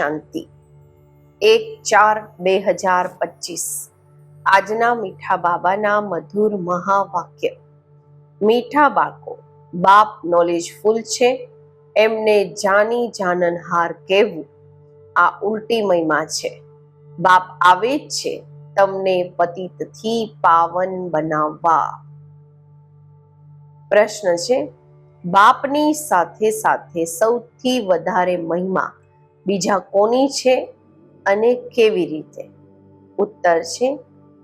શાંતિ. એક ચાર બે હજાર પચીસ. આજના મીઠા બાબાના મધુર મહાવાક્ય. મીઠા બાકો બાપ નોલેજફુલ છે. એમને જાની જાનનહાર કહેવું આ ઉલટી મહિમા છે. બાપ આવે જ છે તમને પતિતથી પાવન બનાવવા. પ્રશ્ન છે, બાપની સાથે સાથે સૌથી વધારે મહિમા બીજા કોની છે અને કેવી રીતે? ઉત્તર છે,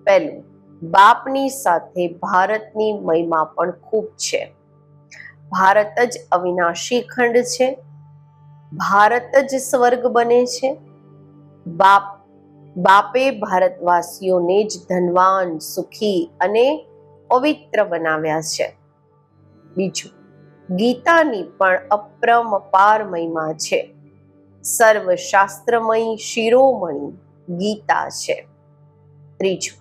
પહેલું, બાપની સાથે ભારતની મહિમા પણ ખૂબ છે. ભારત જ અવિનાશી ખંડ છે. ભારત જ સ્વર્ગ બને છે. બાપ, બાપે ભારતવાસીઓને જ ધનવાન, સુખી અને પવિત્ર બનાવ્યા છે. બીજું, ગીતાની પણ અપ્રમપાર મહિમા છે. સર્વશાસ્ત્રમય શિરોમણી ગીતા છે. ત્રીજું,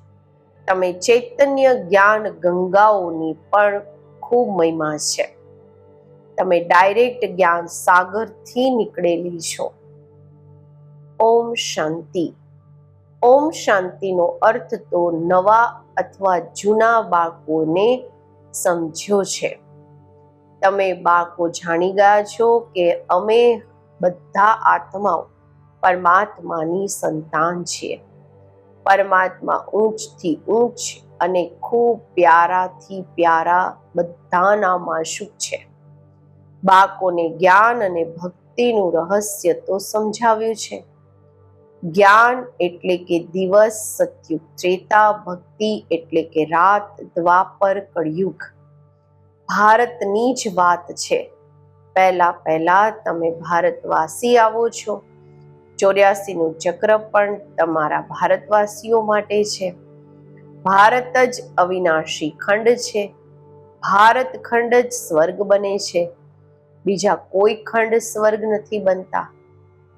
તમે ચૈતન્ય જ્ઞાન ગંગાઓની પણ ખૂબ મહિમા છે. તમે ડાયરેક્ટ જ્ઞાન સાગરથી નીકળેલી છો. ઓમ શાંતિ. ઓમ શાંતિનો અર્થ તો નવા અથવા જૂના બાળકોને સમજ્યો છે. તમે બાળકો જાણી ગયા છો કે અમે બધા આત્માઓ પરમાત્માની સંતાન છીએ પરમાત્મા ઊંચથી ઊંચ અને ખૂબ પ્યારાથી પ્યારા બધાના માશુક છે. બાળકોને જ્ઞાન અને ભક્તિનું રહસ્ય તો સમજાવ્યું છે. જ્ઞાન એટલે કે દિવસ, સત્યુગ, ત્રેતા, ભક્તિ એટલે કે રાત, દ્વાપર, કળયુગ. ભારતની જ વાત છે. પહેલા પહેલા તમે ભારતવાસી આવો છો. ચોર્યાસી નું ચક્ર પણ તમારા ભારતવાસીઓ માટે છે. ભારત જ અવિનાશી ખંડ છે. ભારત ખંડ જ સ્વર્ગ બને છે. બીજા કોઈ ખંડ સ્વર્ગ નથી બનતા.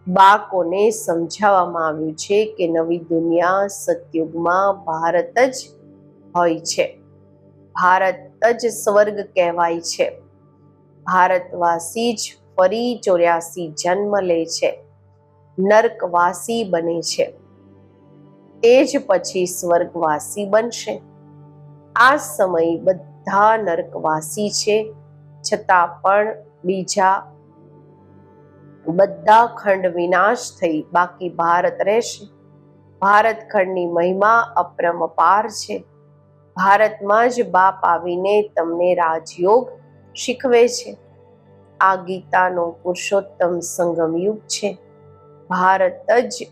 બાળકોને સમજાવવામાં આવ્યું છે કે નવી દુનિયા સતયુગમાં ભારત જ હોય છે. ભારત જ સ્વર્ગ કહેવાય છે. ભારતવાસી જ ફરી ચોર્યાસી જન્મ લે છે. નર્કવાસી બને છે. તે જ પછી સ્વર્ગવાસી બનશે. આ સમય બધા નર્કવાસી છે. છતાં પણ બીજા બધા ખંડ વિનાશ થઈ બાકી ભારત રહેશે. ભારત ખંડની મહિમા અપ્રમપાર છે. ભારતમાં જ બાપ આવીને તમને રાજયોગ શીખવે છે. આ ગીતાનો પુરુષોત્તમ સંગમ યુગ છે. ભારત જ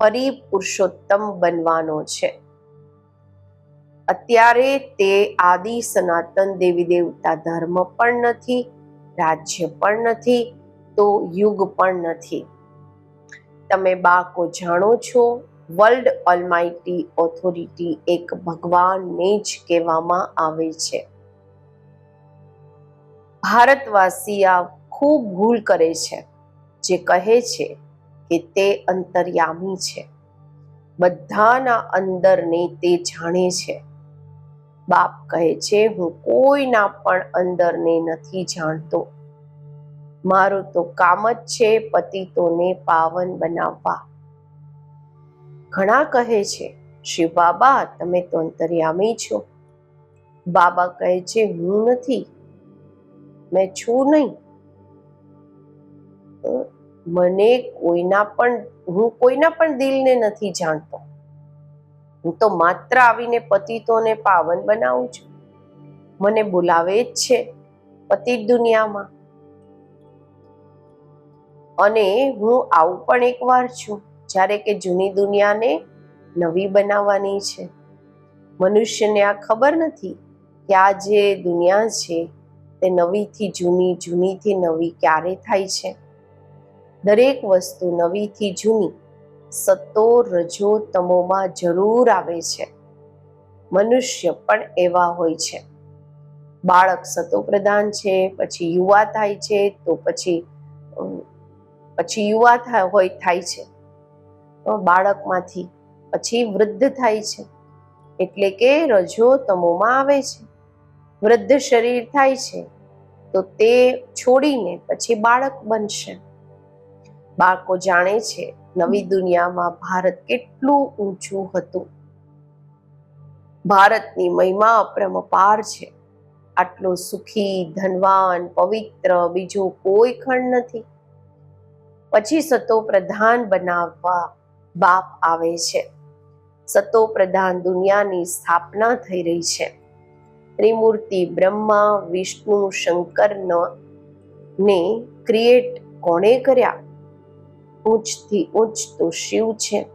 ફરી પુરુષોત્તમ બનવાનો છે. અત્યારે તે આદિ સનાતન દેવી દેવતા ધર્મ પણ નથી, રાજ્ય પણ નથી, તો યુગ પણ નથી. તમે બાળકો જાણો છો, વર્લ્ડ ઓલમાઇટી ઓથોરિટી એક ભગવાનને જ કહેવામાં આવે છે. ભારતવાસી આ ખૂબ ભૂલ કરે છે, જે કહે છે કે તે અંતર્યામી છે. બધાના અંદરને તે જાણે છે. બાપ કહે છે, હું કોઈના પણ અંદરને નથી જાણતો. મારું તો કામ જ છે પતિતોને પાવન બનાવવા. ઘણા કહે છે, શિવ બાબા, તમે તો અંતર્યામી છો. બાબા કહે છે, હું નથી મેં છું નહીં. મને કોઈના પણ, હું કોઈના પણ દિલને નથી જાણતો. હું તો માત્ર આવીને પતિતોને પાવન બનાવું છું. મને બોલાવે જ છે પતિ દુનિયામાં. અને હું આવું પણ એકવાર છું, જ્યારે કે જૂની દુનિયાને નવી બનાવવાની છે. મનુષ્યને આ ખબર નથી કે આ જે દુનિયા છે તે નવીથી જૂની, જૂનીથી નવી ક્યારે થાય છે? દરેક વસ્તુ નવીથી જૂની સતો રજો તમોમાં જરૂર આવે છે. મનુષ્ય પણ એવા હોય છે. બાળક સતો પ્રધાન છે, પછી યુવા થાય છે, તો પછી પછી યુવા હોય, થાય છે. બાળકમાંથી પછી વૃદ્ધ થાય છે. એટલે કે રજો તમોમાં આવે છે. વૃદ્ધ શરીર થાય છે, તો તે છોડીને પછી બાળક બનશે. બાળકો જાણે છે નવી દુનિયામાં ભારત કેટલું ઊંચું હતું. ભારતની મહિમા અપ્રમપાર છે. આટલો સુખી, ધનવાન, પવિત્ર, બીજો કોઈ ખંડ નથી. પછી સતો પ્રધાન બનાવવા બાપ આવે છે. સતો પ્રધાન દુનિયાની સ્થાપના થઈ રહી છે. ત્રિમૂર્તિ બ્રહ્મા, વિષ્ણુ, શંકર ને ક્રિએટ કોણે કર્યા? ઉચ્ચથી ઉચ્ચ તો શિવ છે.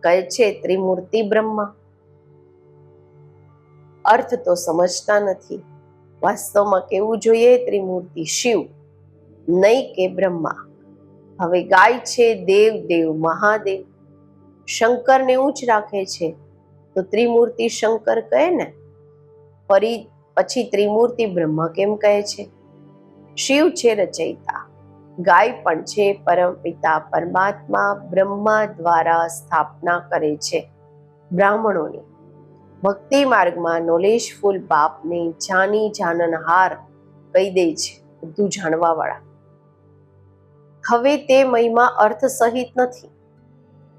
કહે છે ત્રિમૂર્તિ બ્રહ્મા. અર્થ તો સમજતા નથી. વાસ્તવમાં કેવું જોઈએ ત્રિમૂર્તિ શિવ? નહીં કે બ્રહ્મા. હવે ગાય છે દેવ દેવ મહાદેવ. શંકરને ઊંચ રાખે છે. તો ત્રિમૂર્તિ શંકર કહે ને? ફરી પછી ત્રિમૂર્તિ બ્રહ્મ કેમ કહે છે? શિવ છે રચયિતા, ગાય પણ છે પરમપિતા, પરમાત્મા બ્રહ્મા દ્વારા સ્થાપના કરે છે. બ્રાહ્મણોની ભક્તિ માર્ગમાં નોલેજફુલ બાપને જાની જાનનહાર કહી દે છે બધું જાણવાવાળા. હવે તે મહિમા અર્થ સહિત નથી.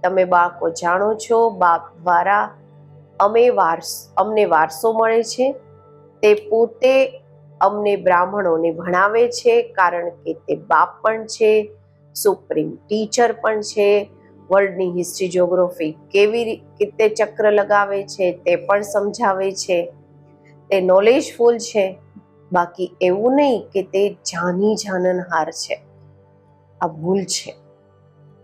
તમે બાળકો જાણો છો, બાપ દ્વારા અમે વારસ, અમને વારસો મળે છે. તે પોતે અમને બ્રાહ્મણોને ભણાવે છે, કારણ કે તે બાપ પણ છે, સુપ્રીમ ટીચર પણ છે. વર્લ્ડની હિસ્ટ્રી જોગ્રાફી કેવી રીતે ચક્ર લગાવે છે તે પણ સમજાવે છે. તે નોલેજફુલ છે. બાકી એવું નહીં કે તે જાની જાનનહાર છે. આ ભૂલ છે.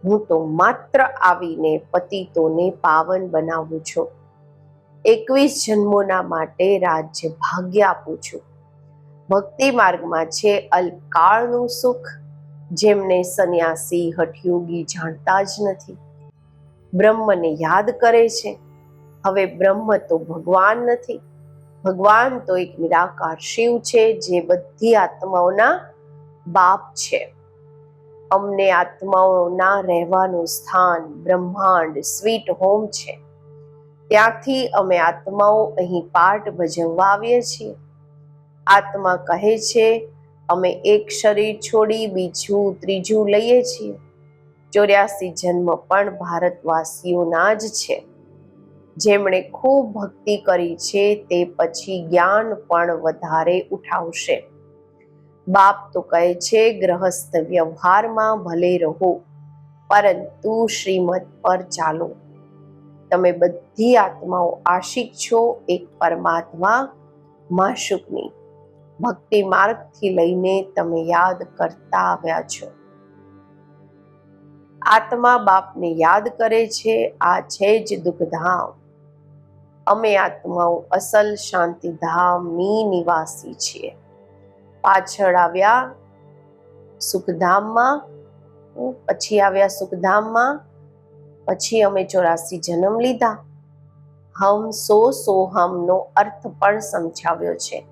હું તો માત્ર આવીને પતિતોને પાવન બનાવું છું. એકવીસ જન્મોના માટે રાજ્ય ભાગ્ય આપું છું. ભક્તિ માર્ગમાં છે અલ્પકાળનું સુખ, જેમને સંન્યાસી હઠયોગી જાણતા જ નથી. બ્રહ્મને યાદ કરે છે. હવે બ્રહ્મ તો ભગવાન નથી. ભગવાન તો એક નિરાકાર શિવ છે, જે બધી આત્માઓના બાપ છે. અમને આત્માઓના રહેવાનું સ્થાન બ્રહ્માંડ સ્વીટ હોમ છે. ત્યાંથી અમે આત્માઓ અહીં પાઠ ભજવવા આવીએ છીએ. આત્મા કહે છે, અમે એક શરીર છોડી બીજું ત્રીજું લઈએ છીએ. ચોર્યાસી જન્મ પણ ભારતવાસીઓના જ છે. જેમણે ખૂબ ભક્તિ કરી છે, તે પછી જ્ઞાન પણ વધારે ઉઠાવશે. બાપ તો કહે છે ગ્રહસ્થ વ્યવહારમાં ભલે રહો, પરંતુ શ્રીમત પર ચાલો. તમે બધી આત્માઓ આશિક છો, એક પરમાત્મા માશુકની. ભક્તિ માર્ગથી લઈને તમે યાદ કરતા આવ્યા છો. આત્મા બાપને યાદ કરે છે, આ છે જ દુઃખધામ. અમે આત્માઓ અસલ શાંતિધામની નિવાસી છીએ. પાછળ આવ્યા સુખધામમાં પછી આવ્યા સુખધામમાં પછી અમે ચોરાસી જન્મ લીધા. હમ સો સોહમનો અર્થ પણ સમજાવ્યો છે.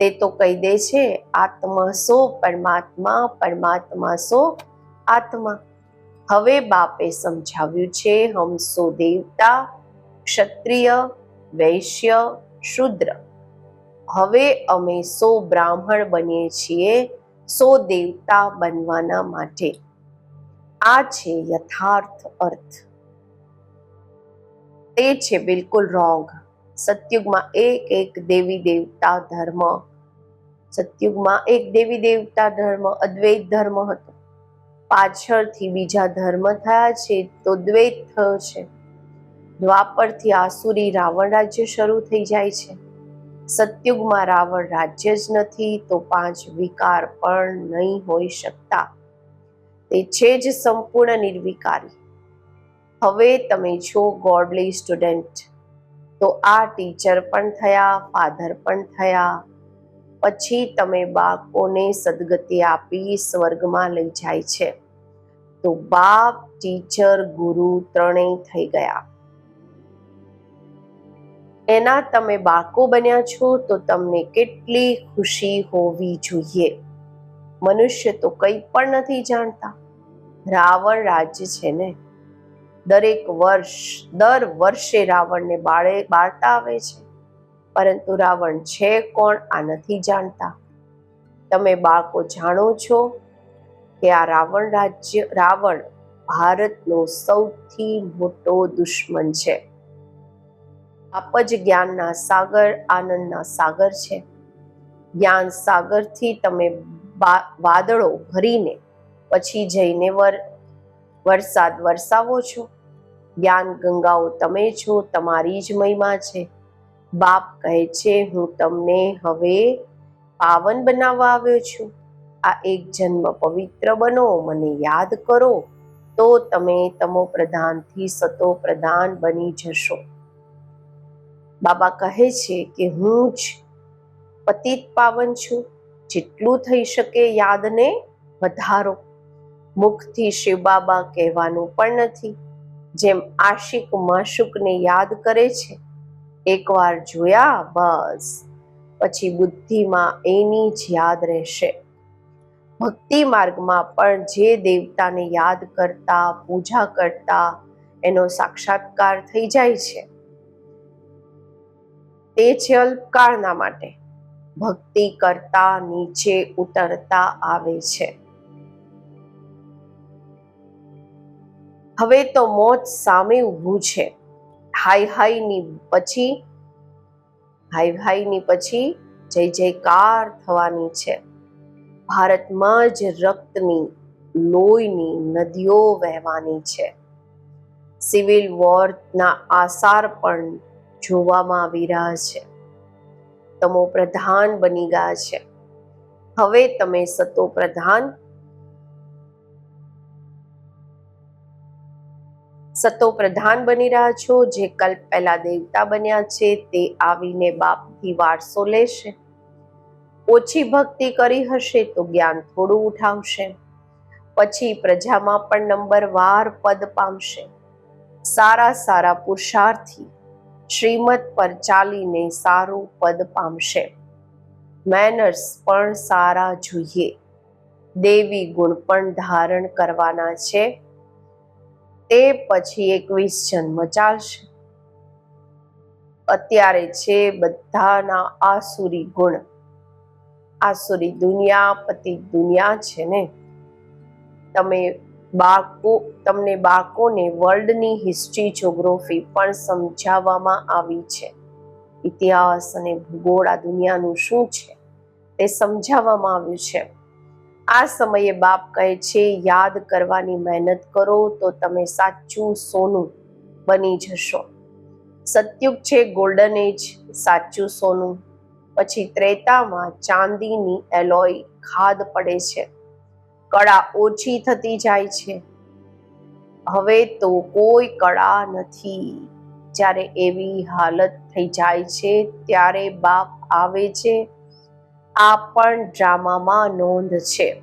તે તો કહી દે છે, આત્મા સો, પરમાત્મા પરમાત્મા સો, આત્મા. હવે બાપે સમજાવ્યું છે, હમ સો દેવતા, ક્ષત્રિય, વૈશ્ય, શુદ્ર. હવે અમે સો બ્રાહ્મણ બનીએ છીએ, સો દેવતા બનવાના માટે. આ છે યથાર્થ અર્થ. તે છે બિલકુલ રોંગ સતયુગમાં એક એક દેવી દેવતા ધર્મ. સતયુગમાં એક દેવી દેવતા ધર્મ, અદ્વૈત ધર્મ હતો. પાછળથી બીજા ધર્મ થયા છે તો દ્વૈત થયો છે. દ્વાપરથી આસુરી રાવણ રાજ્ય શરૂ થઈ જાય છે. સતયુગમાં રાવણ રાજ્ય જ નથી તો પાંચ વિકાર પણ નહીં હોઈ શકતા. તે છે જ સંપૂર્ણ નિર્વિકારી. હવે તમે છો ગોડલી સ્ટુડન્ટ તો આ ટીચર પણ થયા ફાધર પણ થયા. પછી તમે બાળકોને સદગતિ આપી સ્વર્ગમાં લઈ જાય છે. તો બાપ ટીચર ગુરુ ત્રણેય થઈ ગયા. એના તમે બાળકો બન્યા છો તો તમને કેટલી ખુશી હોવી જોઈએ. મનુષ્ય તો કંઈ પણ નથી જાણતા. રાવણ રાજ્ય છે ને? દરેક વર્ષ, દર વર્ષે રાવણને બાળે, બાળતા આવે છે. પરંતુ રાવણ છે કોણ આ નથી જાણતા. તમે બાળકો જાણો છો કે આ રાવણ રાજ્ય, રાવણ ભારતનો સૌથી મોટો દુશ્મન છે. આપ જ જ્ઞાનના સાગર, આનંદના સાગર છે. જ્ઞાન સાગરથી તમે વાદળો ભરીને પછી જઈને વર, વરસાદ વરસાવો છો. જ્ઞાન ગંગાઓ તમે છો, તમારી જ મહિમા છે. બાપ કહે છે, હું તમને હવે પાવન બનાવવા આવ્યો છું. આ એક જન્મ પવિત્ર બનો, મને યાદ કરો, તો તમે તમો પ્રધાનથી સતો પ્રધાન બની જશો. બાબા કહે છે કે, હું જ પતિત પાવન છું. જેટલું થઈ શકે યાદને વધારો. મુખથી શિવ બાબા કહેવાનું પણ નથી. જેમ આશિક માશુકને યાદ કરે છે, એકવાર જોયા બસ, પછી બુદ્ધિમાં એની જ યાદ રહેશે. ભક્તિ માર્ગમાં પણ જે દેવતાને યાદ કરતા, પૂજા કરતા, એનો સાક્ષાત્કાર થઈ જાય છે. તે છે અલ્પકાળના માટે. ભક્તિ કરતા, નીચે ઉતરતા આવે છે. હવે તો મોત સામે ઊભું છે. હાય હાયની પછી, હાય હાયની પછી જય જયકાર થવાની છે. ભારતમાં જ રક્તની લોહીની નદીઓ વહેવાની છે. સિવિલ વોરના આસાર પણ જોવામાં આવી રહ્યા છે. તમો પ્રધાન બની ગયા છે. હવે તમે સતો પ્રધાન સતો પ્રધાન બની રહ્યા છો, જે કલ્પ પહેલા દેવતા બન્યા છે, તે આવીને બાપથી વારસો લેશે. ઓછી ભક્તિ કરી હશે તો જ્ઞાન થોડું ઉઠાવશે. પછી પ્રજામાં પણ નંબર વાર પદ પામશે. સારા સારા પુરુષાર્થી શ્રીમત પર ચાલીને સારું પદ પામશે. મેનર્સ પણ સારા જોઈએ. દેવી ગુણ પણ ધારણ કરવાના છે. તે પછી એકવીસ જન્મ ચાલશે. અત્યારે છે બધાના આસુરી ગુણ. આસુરી દુનિયા, પતિ દુનિયા છે ને? તમે બાળકો તમને બાળકોને વર્લ્ડની હિસ્ટ્રી જોગ્રાફી પણ સમજાવવામાં આવી છે. ઇતિહાસ અને ભૂગોળ આ દુનિયાનું શું છે? તે સમજાવવામાં આવ્યું છે. આ સમયે બાપ કહે છે, યાદ કરવાની મહેનત કરો તો તમે સાચું સોનું બની જશો. સત્યુગ છે ગોલ્ડન એજ સાચું સોનું. પછી ત્રેતામાં ચાંદીની એલોય ખાદ પડે છે. કળા ઓછી થતી જાય છે. હવે તો કોઈ કળા નથી. જ્યારે એવી હાલત થઈ જાય છે, ત્યારે બાપ આવે છે આ પણ ડ્રામામાં નોંધ છે.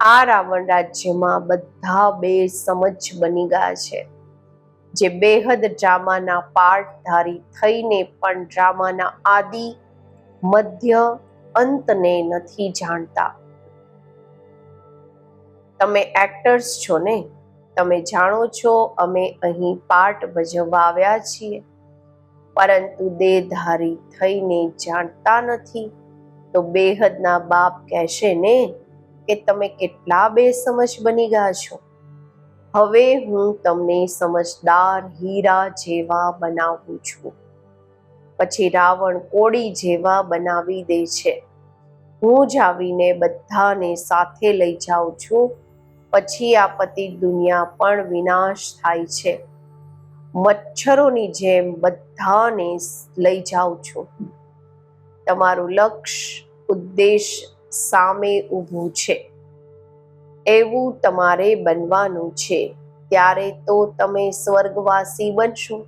આ રાવણ રાજ્યમાં બધા બે સમજ બની ગયા છે. જે બેહદ ડ્રામાના પાર્ટધારી થઈને પણ ડ્રામાના આદિ, મધ્ય અંતને નથી જાણતા. તમે એક્ટર્સ છો ને? તમે જાણો છો અમે અહીં પાર્ટ ભજવવા આવ્યા છીએ. પરંતુ દેહધારી થઈને જાણતા નથી. તો બેહદના બાપ કહેશે, ને, કે તમે કેટલા બેસમજ બની ગયા છો? હવે હું તમને સમજદાર હીરા જેવા બનાવું છું. પછી રાવણ કોળી જેવા બનાવી દે છે. હું જ આવીને બધાને સાથે લઈ જાઉં છું. પછી આ પતિ દુનિયા પણ વિનાશ થાય છે. મચ્છરોની જેમ બધાને લઈ જાઉં છું. તમારું લક્ષ્ય, ઉદ્દેશ સામે ઊભું છે. એવું તમારે બનવાનું છે. ત્યારે તો તમે સ્વર્ગવાસી બનશો.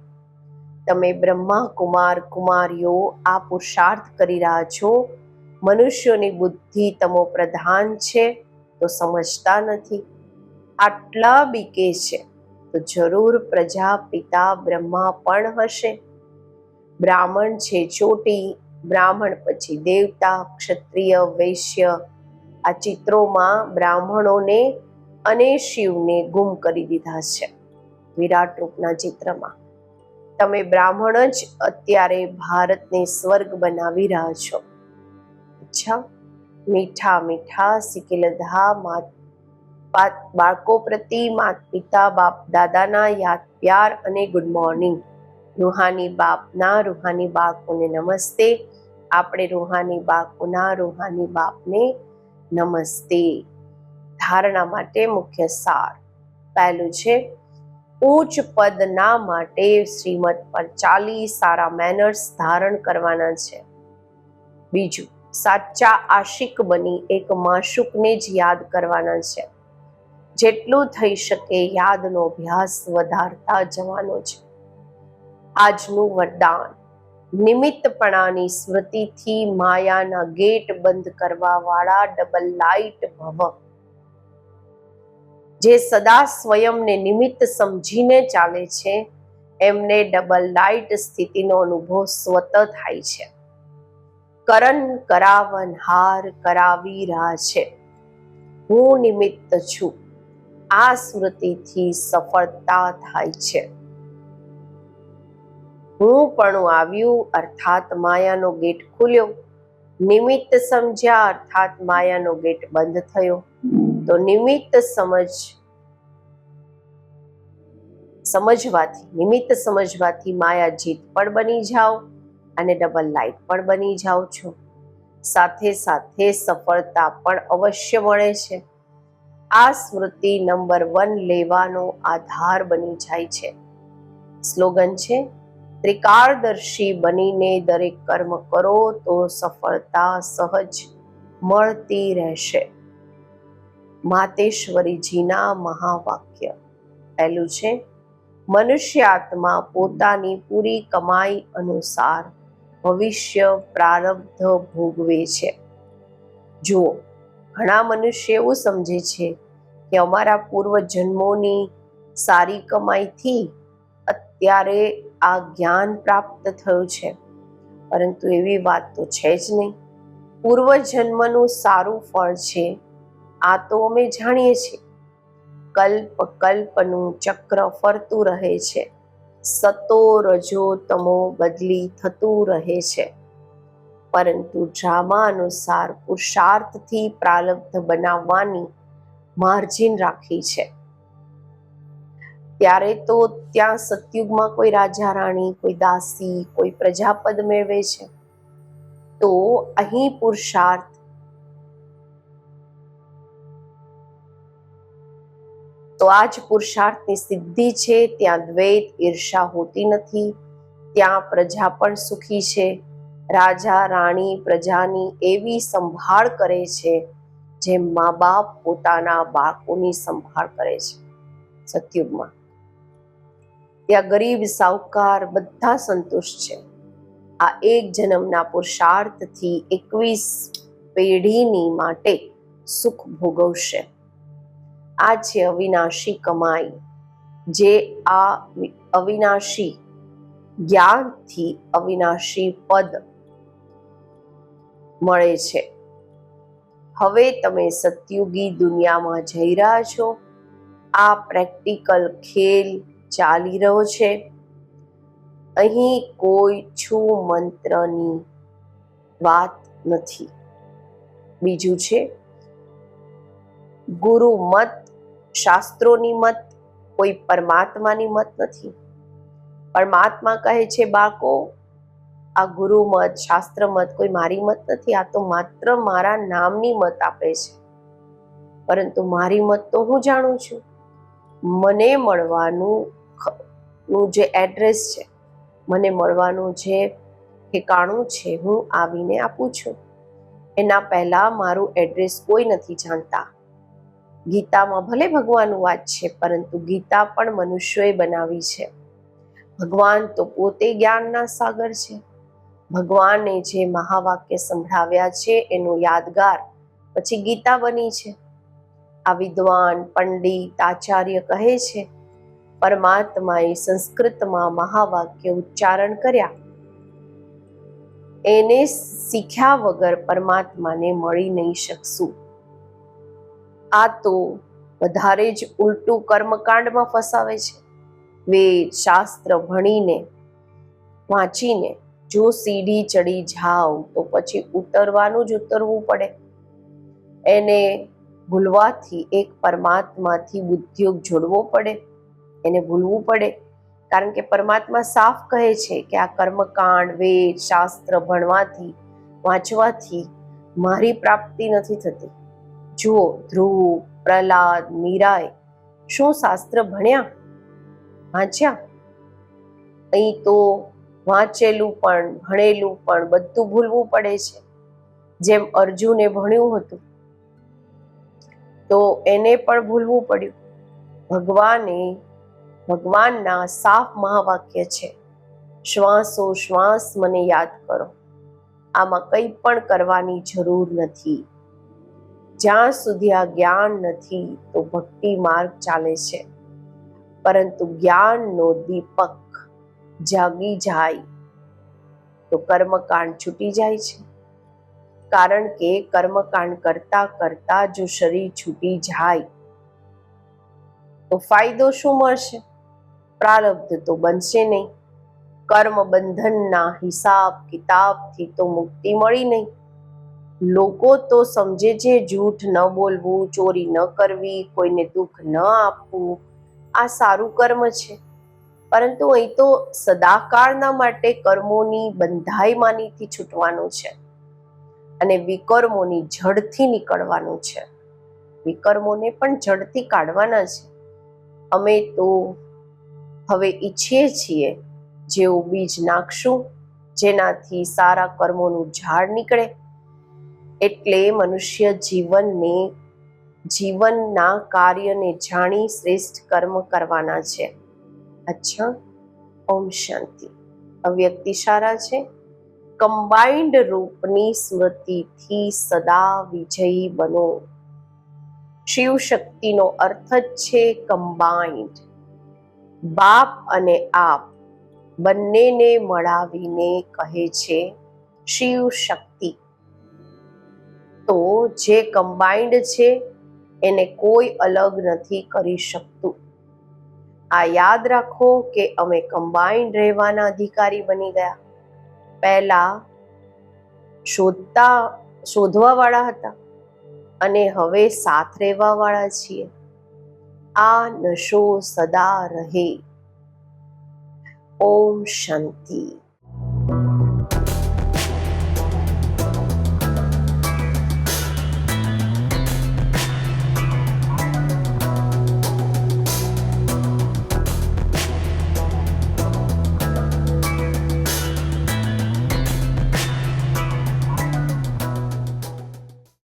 તમે બ્રહ્મા કુમાર કુમારીઓ આ પુરુષાર્થ કરી રહ્યા છો. મનુષ્યોની બુદ્ધિ તમો પ્રધાન છે, તો સમજતા નથી. આટલા બીકે છે, તો જરૂર પ્રજા પિતા બ્રહ્મા પણ હશે. બ્રાહ્મણ છે, ચોટી બ્રાહ્મણ પછી દેવતા, ક્ષત્રિય, વૈશ્ય, આ ચિત્રોમાં બ્રાહ્મણોને અને શિવને ગુમ કરી દીધા છે વિરાટ રૂપના ચિત્રમાં. તમે બ્રાહ્મણ જ અત્યારે ભારતને સ્વર્ગ બનાવી રહ્યા છો. અચ્છા, મીઠા મીઠા સિકિલધા પા- બાળકો પ્રતિ માત પિતા બાપ દાદાના યાદ પ્યાર અને ગુડ મોર્નિંગ રૂહાની બાપના રૂહાની બાપુને નમસ્તે. આપણે રૂહાની બાપુના રૂહાની બાપને નમસ્તે. ધારણા માટે મુખ્ય સાર. પહેલું છે, ઉચ્ચ પદના માટે શ્રીમદ પર ચાલી સારા મેનર્સ ધારણ કરવાના છે. બીજું, સાચા આશિક બની એક માશુકને જ યાદ કરવાના છે. જેટલું થઈ શકે યાદનો અભ્યાસ વધારતા જવાનો છે. આજનું વરદાન. નિમિત્તપણાની સ્મૃતિથી માયાના ગેટ બંધ કરવા વાળા ડબલ લાઇટ ભવ. જે સદા સ્વયંને નિમિત્ત સમજીને ચાલે છે, એમને ડબલ લાઇટ સ્થિતિનો અનુભવ સ્વત થાય છે. કરન કરાવન હાર કરાવી રહ્યા છે. હું નિમિત્ત છું. આ સ્મૃતિથી સફળતા થાય છે. હું પણ આવ્યું, અર્થાત માયાનો ગેટ ખુલ્યો. નિમિત્ત સમજ્યા, અર્થાત માયાનો ગેટ બંધ થયો. તો નિમિત્ત સમજ, સમજવાથી, નિમિત્ત સમજવાથી માયા જીત પણ બની જાઓ અને ડબલ લાઈટ પણ બની જાઓ છો. સાથે સાથે સફળતા પણ અવશ્ય મળે છે. આ સ્મૃતિ નંબર વન લેવાનો આધાર બની જાય છે. સ્લોગન છે ત્રિકાળદર્શી બનીને દરેક કર્મ કરો તો સફળતા સહજ મળતી રહેશે. માતેશ્વરીજીના મહાવાક્ય. પહેલું છે મનુષ્ય આત્મા પોતાની પૂરી કમાઈ અનુસાર ભવિષ્ય પ્રારબ્ધ ભોગવે છે. જુઓ, ઘણા મનુષ્ય એવું સમજે છે કે અમારા પૂર્વ જન્મોની સારી કમાઈથી અત્યારે આ જ્ઞાન પ્રાપ્ત થયું છે. પરંતુ એવી વાત તો છે જ નહીં. પૂર્વ જન્મનું સારું ફળ છે. આ તો અમે જાણીએ છીએ. કલ્પ, કલ્પનું ચક્ર ફરતું રહે છે. સતો રજો તમો બદલી થતું રહે છે. પરંતુ ડ્રામા અનુસાર પુરુષાર્થથી પ્રાલબ્ધ બનાવવાની માર્જિન રાખી છે. ત્યારે તો ત્યાં સતયુગમાં કોઈ રાજા રાણી કોઈ દાસી, કોઈ પ્રજાપદ મેળવે છે. તો અહીં પુરુષાર્થ તો આ જ પુરુષાર્થની સિદ્ધિ છે. ત્યાં દ્વૈત, ઈર્ષા હોતી નથી. ત્યાં પ્રજા પણ સુખી છે. રાજા, રાણી, પ્રજાની એવી સંભાળ કરે છે જેમ મા બાપ પોતાના બાળકોની સંભાળ કરે છે સતયુગમાં. ત્યાં ગરીબ સાવકાર બધા સંતુષ્ટ છે. આ એક જન્મના પુરુષાર્થથી એકવીસ પેઢીની માટે સુખ ભોગવશે. આ છે અવિનાશી કમાઈ, જે આ અવિનાશી જ્ઞાનથી અવિનાશી પદ મળે છે. હવે તમે સતયુગી દુનિયામાં જઈ રહ્યા છો. આ પ્રેક્ટિકલ ખેલ ચાલી રહ્યો છે. અહીં કોઈ છું મંત્રની વાત નથી. બીજું છે, ગુરુ મત, શાસ્ત્રોની મત, કોઈ પરમાત્માની મત નથી. પરમાત્મા કહે છે, બાળકો, આ ગુરુ મત, શાસ્ત્ર મત કોઈ મારી મત નથી, આ તો માત્ર મારા નામની મત આપે છે. પરંતુ મારી મત તો હું જાણું છું. મને મળવાનું નું જે એડ્રેસ છે, મને મળવાનું જે ઠેકાણું છે, હું આવીને આપું છું. એના પહેલા મારું એડ્રેસ કોઈ નથી જાણતા. ગીતામાં ભલે ભગવાનનું વાત છે, પરંતુ ગીતા પણ મનુષ્યોએ બનાવી છે. ભગવાન તો પોતે જ્ઞાનના સાગર છે. ભગવાને જે મહાવાક્ય સંભળાવ્યા છે, એનો યાદગાર પછી ગીતા બની છે. આ વિદ્વાન, પંડિત, આચાર્ય કહે છે પરમાત્માએ સંસ્કૃતમાં મહાવાક્ય ઉચ્ચારણ કર્યા. એને શીખ્યા વગર પરમાત્માને મળી નહીં શકશું. આ તો વધારે જ ઉલટું કર્મકાંડમાં ફસાવે છે. વેદ શાસ્ત્ર ભણીને, વાંચીને, જો સીડી ચડી જાઓ તો પછી ઉતરવાનું જ ઉતરવું પડે. એને ભૂલવાથી એક પરમાત્માથી બુદ્ધિયોગ જોડવો પડે. એને ભૂલવું પડે. કારણ કે પરમાત્મા સાફ કહે છે કે આ કર્મકાંડ, વેદ, શાસ્ત્ર ભણવાથી, વાંચવાથી મારી પ્રાપ્તિ નથી થતી. જુઓ, ધ્રુવ, પ્રહલાદ, મીરાએ શું શાસ્ત્ર ભણ્યા? વાંચ્યા? અહીં તો વાંચેલું પણ, ભણેલું પણ બધું ભૂલવું પડે છે. જેમ અર્જુને ભણ્યું હતું, તો એને પણ ભૂલવું પડ્યું. ભગવાને ભગવાનના સાફ મહાવાક્ય છે, શ્વાસો, શ્વાસ મને યાદ કરો. આમાં કંઈ પણ કરવાની જરૂર નથી. જ્યાં સુધી આ જ્ઞાન નથી, તો ભક્તિ માર્ગ ચાલે છે. પરંતુ જ્ઞાનનો દીપક જાગી જાય, તો કર્મકાંડ છૂટી જાય છે. કારણ કે કર્મકાંડ કરતા કરતા જો શરીર છૂટી જાય, તો ફાયદો શું મળશે? પ્રારબ્ધ તો બનશે નહીં. કર્મ બંધનના હિસાબ કિતાબથી તો મુક્તિ મળી નહીં. લોકો તો સમજે છે, જૂઠ ન બોલવું, ચોરી ન કરવી, કોઈને દુઃખ ન આપવું. આ સારું કર્મ છે. પરંતુ અહીં તો સદાકાળના માટે કર્મોની બંધાઈમાનીથી છૂટવાનું છે અને વિકર્મોની જડથી નીકળવાનું છે. વિકર્મોને પણ જડથી કાઢવાના છે. અમે તો હવે ઈચ્છીએ છીએ જેવું બીજ નાખશું, જેનાથી સારા કર્મોનું ઝાડ નીકળે. એટલે મનુષ્ય જીવનને, જીવનના કાર્યને જાણી શ્રેષ્ઠ કર્મ કરવાના છે. અચ્છા, ઓમ શાંતિ. અવ્યક્તિ સારા છે. કમ્બાઇન્ડ રૂપની સ્મૃતિથી સદા વિજયી બનો. શિવ શક્તિનો અર્થ જ છે કમ્બાઇન્ડ. બાપ અને આપ બંનેને મળાવીને કહે છે, શિવ શક્તિ. તો જે કમ્બાઇન્ડ છે, એને કોઈ અલગ નથી કરી શકતું. આ યાદ રાખો કે અમે કમ્બાઇન્ડ રહેવાના અધિકારી બની ગયા. પહેલા શોધતા શોધવા વાળા હતા અને હવે સાથ રહેવા વાળા છીએ. આ નશો સદા રહે. ઓમ શાંતિ.